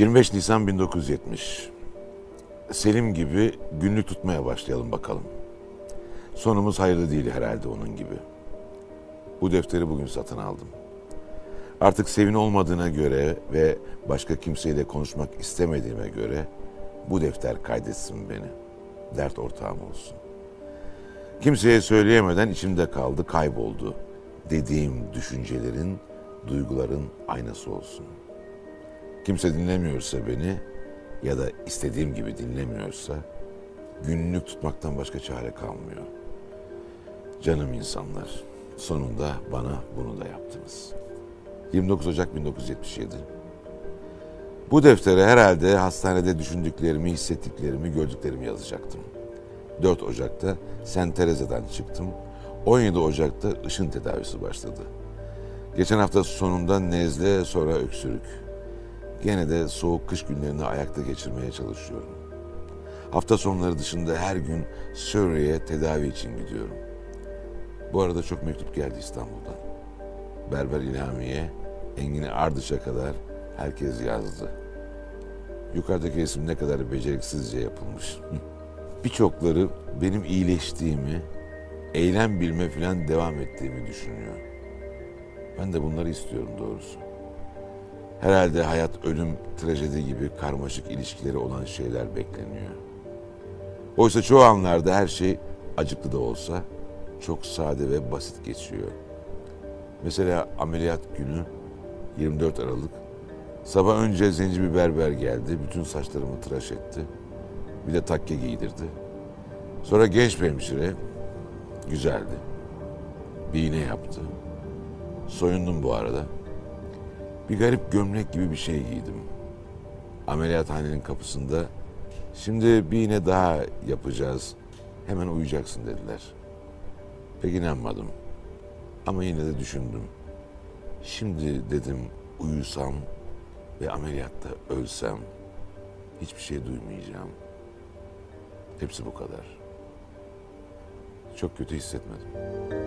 25 Nisan 1970. Selim gibi günlük tutmaya başlayalım bakalım. Sonumuz hayırlı değil herhalde onun gibi. Bu defteri bugün satın aldım. Artık Sevin olmadığına göre ve başka kimseyle konuşmak istemediğime göre bu defter kaydetsin beni. Dert ortağım olsun. Kimseye söyleyemeden içimde kaldı, kayboldu. Dediğim düşüncelerin, duyguların aynası olsun. Kimse dinlemiyorsa beni ya da istediğim gibi dinlemiyorsa günlük tutmaktan başka çare kalmıyor. Canım insanlar, sonunda bana bunu da yaptınız. 29 Ocak 1977. Bu deftere herhalde hastanede düşündüklerimi, hissettiklerimi, gördüklerimi yazacaktım. 4 Ocak'ta Sen Tereze'den çıktım. 17 Ocak'ta ışın tedavisi başladı. Geçen hafta sonunda nezle sonra öksürük. Gene de soğuk kış günlerini ayakta geçirmeye çalışıyorum. Hafta sonları dışında her gün Surrey'e tedavi için gidiyorum. Bu arada çok mektup geldi İstanbul'dan. Berber İlhamiye, Engin Ardış'a kadar herkes yazdı. Yukarıdaki resim ne kadar beceriksizce yapılmış. Birçokları benim iyileştiğimi, eylem bilme falan devam ettiğimi düşünüyor. Ben de bunları istiyorum doğrusu. Herhalde hayat, ölüm, trajedi gibi karmaşık ilişkileri olan şeyler bekleniyor. Oysa çoğu anlarda her şey acıklı da olsa çok sade ve basit geçiyor. Mesela ameliyat günü 24 Aralık. Sabah önce zenci bir berber geldi. Bütün saçlarımı tıraş etti. Bir de takke giydirdi. Sonra genç bir hemşire. Güzeldi. Bir iğne yaptı. Soyundum bu arada. Bir garip gömlek gibi bir şey giydim. Ameliyathanenin kapısında şimdi bir iğne daha yapacağız. Hemen uyuyacaksın dediler. Pek inanmadım. Ama yine de düşündüm. Şimdi dedim uyusam ve ameliyatta ölsem hiçbir şey duymayacağım. Hepsi bu kadar. Çok kötü hissetmedim.